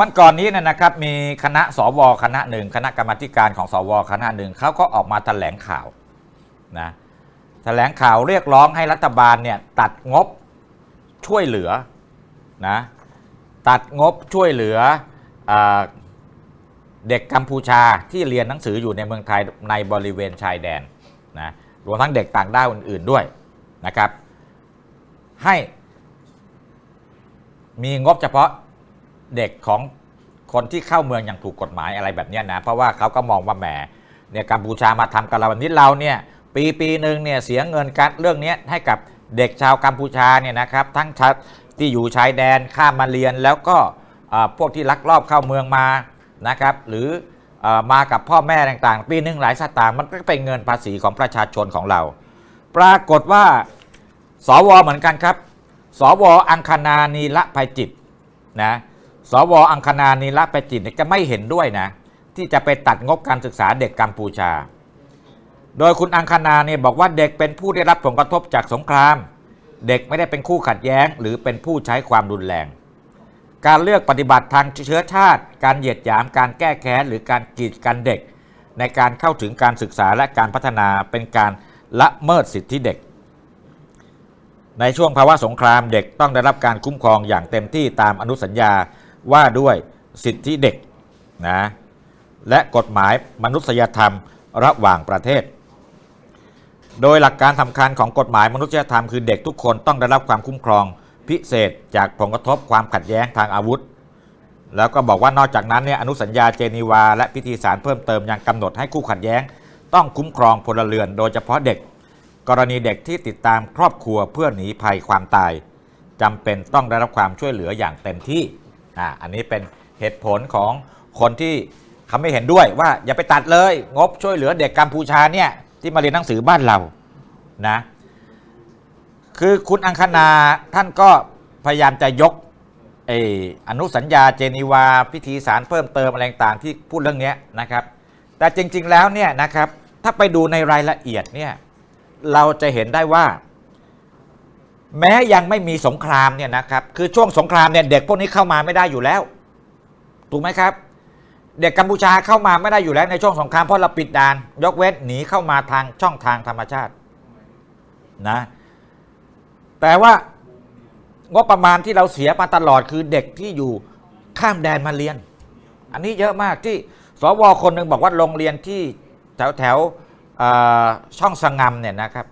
วันก่อนนี้นะครับมีคณะสวคณะหนึ่งคณะกรรมการของสวคณะหนึ่งเขาก็ออกมาแถลงข่าวนะแถลงข่าวเรียกร้องให้รัฐบาลเนี่ยตัดงบช่วยเหลือนะตัดงบช่วยเหลืออเด็กกัมพูชาที่เรียนหนังสืออยู่ในเมืองไทยในบริเวณชายแดนนะรวมทั้งเด็กต่างด้าวอื่น ๆด้วยนะครับ ให้มีงบเฉพาะ เด็กของคนที่เข้าเมืองอย่างถูกกฎหมายอะไรแบบนี้นะ เพราะว่าเขาก็มองว่าแหมเนี่ยกัมพูชามาทำกับเราแบบนี้เราเนี่ยปีปีหนึ่งเนี่ยเสียเงินการเรื่องนี้ให้กับเด็กชาวกัมพูชาเนี่ยนะครับ ทั้งชาที่อยู่ชายแดนข้ามมาเรียนแล้วก็พวกที่ลักลอบเข้าเมืองมานะครับ หรืออมากับพ่อแม่ต่างๆ ปีหนึ่งหลายสตางค์มันก็เป็นเงินภาษีของประชาชนของเรา ปรากฏว่าสวเหมือนกันครับ สวอังคณานีละภัยจิตนะ สวอังคณานีละภัยจิตเนี่ยจะไม่เห็นด้วยนะ ที่จะไปตัดงบการศึกษาเด็กกัมพูชา โดยคุณอังคณาเนี่ยบอกว่าเด็กเป็นผู้ได้รับผลกระทบจากสงคราม เด็กไม่ได้เป็นคู่ขัดแย้ง หรือเป็นผู้ใช้ความรุนแรง การเลือกปฏิบัติทางเชื้อชาติ การเหยียดหยามการแก้แค้นหรือการกีดกันเด็ก ในการเข้าถึงการศึกษาและการพัฒนาเป็นการละเมิดสิทธิเด็กในช่วงภาวะสงครามเด็กต้องได้รับการคุ้มครองอย่างเต็มที่ตามอนุสัญญา ว่าด้วยสิทธิเด็กนะและกฎหมายมนุษยธรรมระหว่างประเทศ โดยหลักการสำคัญของกฎหมายมนุษยธรรมคือเด็กทุกคนต้องได้รับความคุ้มครองพิเศษจากผลกระทบความขัดแย้งทางอาวุธ แล้วก็บอกว่านอกจากนั้นเนี่ยอนุสัญญาเจนีวา และพิธีสารเพิ่มเติมยังกำหนดให้คู่ขัดแย้ง ต้องคุ้มครองพลเรือน โดยเฉพาะเด็ก กรณีเด็กที่ติดตามครอบครัวเพื่อหนีภัยความตายจำเป็นต้องได้รับความช่วยเหลืออย่างเต็มที่ อ่าอันนี้เป็นเหตุผลของคนที่เขาไม่เห็นด้วยว่าอย่าไปตัดเลย งบช่วยเหลือเด็กกัมพูชาเนี่ยที่มาเรียนหนังสือบ้านเรานะ คือคุณอังคณาท่านก็พยายามจะยกเอออนุสัญญาเจนีวาพิธีสารเพิ่มเติมอะไรต่างๆที่พูดเรื่องนี้นะครับ แต่จริงๆแล้วเนี่ยนะครับถ้าไปดูในรายละเอียดเนี่ยเราจะเห็นได้ว่า แม้ยังไม่มีสงครามเนี่ยนะครับคือช่วงสงครามเนี่ยเด็กพวกนี้เข้ามาไม่ได้อยู่แล้ว ถูกไหมครับ เด็กกัมพูชาเข้ามาไม่ได้อยู่แล้วในช่วงสงครามเพราะเราปิดด่าน ยกเว้นหนีเข้ามาทางช่องทางธรรมชาตินะแต่ว่างบประมาณที่เราเสียมาตลอดคือเด็กที่อยู่ข้ามแดนมาเรียน อันนี้เยอะมากที่สวคนหนึ่งบอกว่าโรงเรียนที่แถวแถวช่องสงงำเนี่ยนะครับ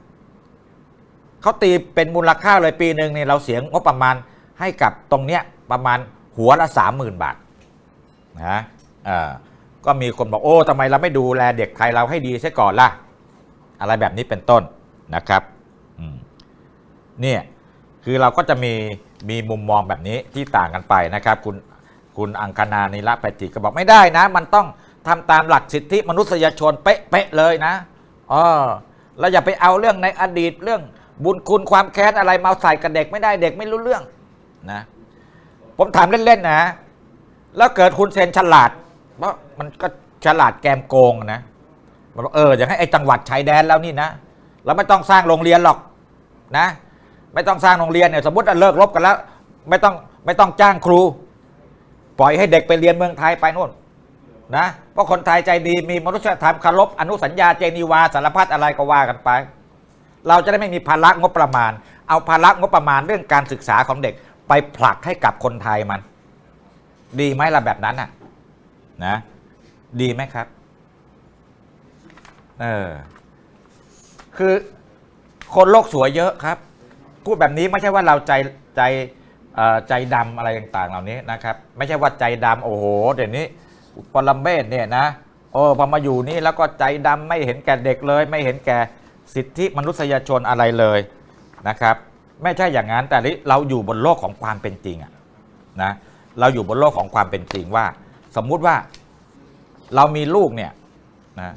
เขาตีเป็นมูลค่าเลยปีหนึ่งเนี่ยเราเสียงงบประมาณให้กับตรงเนี้ยประมาณหัวละสามหมื่นบาทนะก็มีคนบอกโอ้ทำไมเราไม่ดูแลเด็กไทยเราให้ดีซะก่อนล่ะ อะไรแบบนี้เป็นต้นนะครับเนี่ยคือเราก็จะมีมีมุมมองแบบนี้ที่ต่างกันไปนะครับ คุณคุณอังคณานิระปจิก็บอกไม่ได้นะ มันต้องทำตามหลักสิทธิมนุษยชนเป๊ะๆเลยนะอ๋อเราอย่าไปเอาเรื่องในอดีตเรื่อง บุญคุณความแค้นอะไรมาใส่กับเด็กไม่ได้เด็กไม่รู้เรื่องนะ ผมถามเล่นๆนะ แล้วเกิดคุณเซนฉลาดเพราะมันก็ฉลาดแกมโกงนะบอกเอออย่างให้ไอ้จังหวัดชายแดนแล้วนี่นะเราไม่ต้องสร้างโรงเรียนหรอกนะ ไม่ต้องสร้างโรงเรียนเนี่ยสมมติว่าเลิกรบกันแล้ว ไม่ต้องไม่ต้องจ้างครู ปล่อยให้เด็กไปเรียนเมืองไทยไปนู่นนะเพราะคนไทยใจดีมีมนุษยธรรมคารพอนุสัญญาเจนีวาสารพัดอะไรก็ว่ากันไป เราจะได้ไม่มีภาระงบประมาณ เอาภาระงบประมาณเรื่องการศึกษาของเด็กไปผลักให้กับคนไทยมัน ดีไหมล่ะแบบนั้นน่ะนะ ดีไหมครับเออคือคนโลกสวยเยอะครับพูดแบบนี้ไม่ใช่ว่าเราใจใจใจดำอะไรต่างๆ เหล่านี้นะครับ ไม่ใช่ว่าใจดำโอ้โหเดี๋ยวนี้ปรมเมศเนี่ยนะโอ้พอมาอยู่นี่แล้วก็ใจดำไม่เห็นแก่เด็กเลย ไม่เห็นแก่ สิทธิมนุษยชนอะไรเลยนะครับไม่ใช่อย่างนั้นแต่เราอยู่บนโลกของความเป็นจริงอะนะเราอยู่บนโลกของความเป็นจริงว่า สมมุติว่าเรามีลูกเนี่ยนะ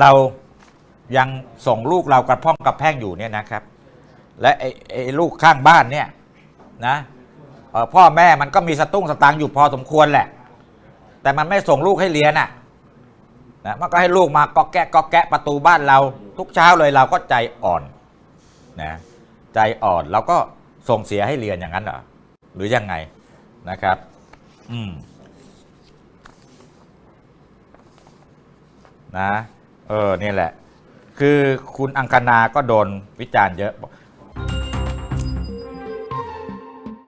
เรายังส่งลูกเรากระพ้องกระแพงอยู่เนี่ยนะครับ และไอ้ไอ้ลูกข้างบ้านเนี่ยนะพ่อแม่มันก็มีสตุ้งสตางค์อยู่พอสมควรแหละ แต่มันไม่ส่งลูกให้เรียนอะ นะมันก็ให้ลูกมาก็แกะก็แกะประตูบ้านเรา ทุกเช้าเลยเราก็ใจอ่อนนะใจอ่อนเราก็ส่งเสียให้เรียนอย่างนั้นเหรอหรือยังไงนะครับ อืมนะเออนี่แหละ คือคุณอังคณาก็โดนวิจารณ์เยอะ